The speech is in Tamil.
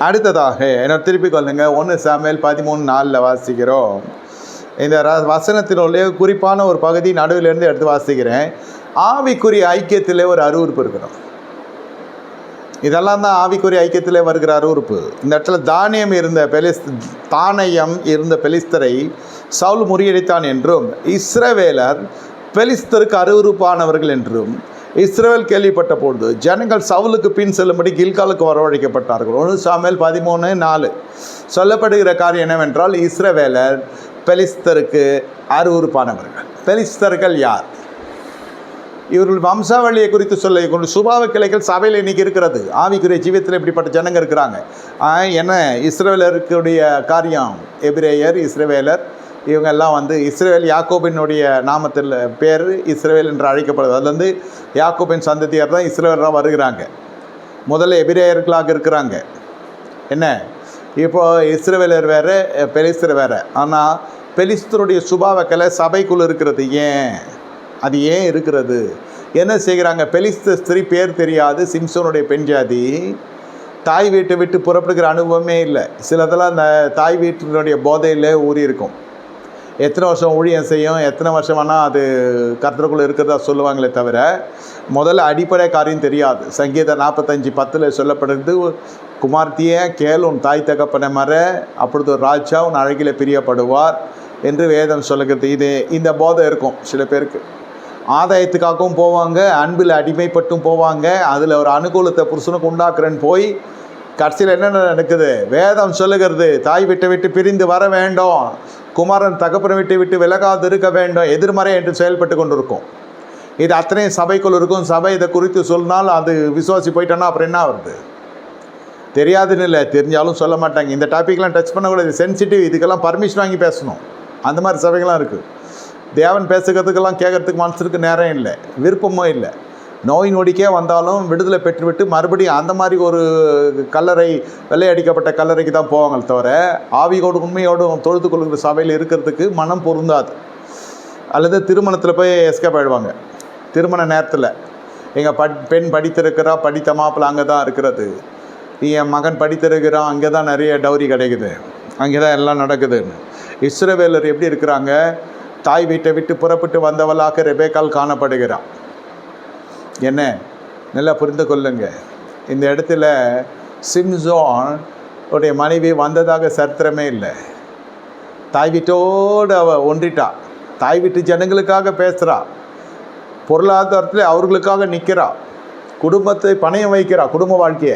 அடுத்ததாக என்ன திருப்பிக் கொள்ளுங்க. ஒன்று சமையல் பதிமூணு நாலில் வாசிக்கிறோம். இந்த ர- வசனத்தினுடைய குறிப்பான ஒரு பகுதி நடுவிலிருந்து எடுத்து வாசிக்கிறேன். ஆவிக்குரிய ஐக்கியத்திலே ஒரு அறிவுறுப்பு இருக்கணும் இதெல்லாம் தான் ஆவிக்குரிய ஐக்கியத்திலே வருகிற அறிவுறுப்பு இந்த இடத்துல தானியம் இருந்த பெலிஸ் தானியம் இருந்த பெலிஸ்தரை சவுல் முறியடித்தான் என்றும் இஸ்ரவேலர் பெலிஸ்தருக்கு அறிவுறுப்பானவர்கள் என்றும் இஸ்ரேல் கேள்விப்பட்ட பொழுது ஜனங்கள் சவுலுக்கு பின் செல்லும்படி கில்காலுக்கு வரவழைக்கப்பட்டார்கள். ஒன்று சாமியல் பதிமூணு நாலு. சொல்லப்படுகிற காரியம் என்னவென்றால் இஸ்ரவேலர் பெலிஸ்தருக்கு அறிவுறுப்பானவர்கள். பெலிஸ்தர்கள் யார்? இவர்கள் வம்சாவளியை குறித்து சொல்ல கொண்டு சுபாவ கிளைகள் சபையில் இன்னைக்கு இருக்கிறது. ஆவிக்குரிய ஜீவியத்தில் இப்படிப்பட்ட ஜனங்க இருக்கிறாங்க. ஆ, என்ன? இஸ்ரேலருக்குடைய காரியம் எபிரேயர் இஸ்ரேவேலர் இவங்க எல்லாம் வந்து இஸ்ரேல் யாக்கோபினுடைய நாமத்தில் பேர் இஸ்ரேல் என்று அழைக்கப்படுது. அதுலேருந்து யாக்கோபின் சந்ததியார் தான் இஸ்ரேலராக வருகிறாங்க. முதல்ல எபிரேயர்களாக இருக்கிறாங்க. என்ன? இப்போ இஸ்ரேலர் வேறு பெலிஸ்தர் வேறு. ஆனால் பெலிஸ்தருடைய சுபாவக்கலை கலை சபைக்குள் இருக்கிறது. ஏன்? அது ஏன் இருக்கிறது? என்ன செய்கிறாங்க? பெலிஸ்த ஸ்திரீ பேர் தெரியாது. சிம்சோனுடைய பெண் ஜாதி. தாய் வீட்டை விட்டு புறப்படுகிற அனுபவமே இல்லை. சிலதெல்லாம் அந்த தாய் வீட்டினுடைய போதையில் ஊறி இருக்கும் எத்தனை வருஷம் ஊழியம் செய்யும் எத்தனை வருஷம் வேணால் அது கர்த்தருக்குள்ளே இருக்கிறதா சொல்லுவாங்களே தவிர முதல்ல அடிப்படை காரியம் தெரியாது. சங்கீதம் நாற்பத்தஞ்சு பத்தில் சொல்லப்படுறது குமார்த்தியே கேள் உன் தாய் தகப்பனை மற அப்பொழுது ஒரு ராஜா உன் அழகில பிரியப்படுவார் என்று வேதம் சொல்லுகிறது. இது இந்த போதை இருக்கும் சில பேருக்கு. ஆதாயத்துக்காகவும் போவாங்க அன்பில் அடிமைப்பட்டும் போவாங்க அதில் ஒரு அனுகூலத்தை புருஷனுக்கு உண்டாக்குறேன்னு போய் கடைசியில் என்னென்ன நடக்குது? வேதம் சொல்லுகிறது தாய் விட்டு விட்டு பிரிந்து வர வேண்டும். குமாரன் தகப்பனை விட்டு விட்டு விலகாது இருக்க வேண்டும். எதிர்மறை என்று செயல்பட்டு கொண்டிருக்கும். இது அத்தனையும் சபைக்குள் இருக்கும். சபை இதை குறித்து சொன்னால் அது விசுவாசி போயிட்டோன்னா அப்புறம் என்ன வருது தெரியாதுன்னு இல்லை. தெரிஞ்சாலும் சொல்ல மாட்டாங்க. இந்த டாப்பிக்லாம் டச் பண்ணக்கூடாது. சென்சிட்டிவ் இதுக்கெல்லாம் பர்மிஷன் வாங்கி பேசணும். அந்த மாதிரி சபைகள்லாம் இருக்குது தேவன் பேசுகிறதுக்கெல்லாம் கேட்கறதுக்கு மனசுக்கு நேரம் இல்லை. விருப்பமும் இல்லை. நோய் நொடிக்கே வந்தாலும் விடுதலை பெற்றுவிட்டு மறுபடியும் அந்த மாதிரி ஒரு கல்லறை வெள்ளையடிக்கப்பட்ட கல்லறைக்கு தான் போவாங்க தவிர ஆவியோடு உண்மையோடும் தொழுது கொள்கிற சபையில் இருக்கிறதுக்கு மனம் பொருந்தாது. அல்லது திருமணத்தில் போய் எஸ்கேப் ஆகிடுவாங்க திருமண நேரத்தில். எங்கள் பட் பெண் படித்திருக்கிறா படித்த மாப்பிள்ள அங்கே தான் இருக்கிறது. என் மகன் படித்திருக்கிறான் அங்கே தான் நிறைய டௌரி கிடைக்குது. அங்கே தான் எல்லாம் நடக்குதுன்னு. இஸ்ரவேலர் எப்படி இருக்கிறாங்க? தாய் வீட்டை விட்டு புறப்பட்டு வந்தவளாக ரெபேக்கால் காணப்படுகிறான். என்ன? நல்லா புரிந்து கொள்ளுங்க. இந்த இடத்துல சிம்சோன் உடைய மனைவி வந்ததாக சரித்திரமே இல்லை. தாய் வீட்டோடு அவ ஒன்றிட்டா. தாய் வீட்டு ஜனங்களுக்காக பேசுகிறா பொருளாதாரத்தில் அவர்களுக்காக நிற்கிறா குடும்பத்தை பணையம் வைக்கிறா. குடும்ப வாழ்க்கையை.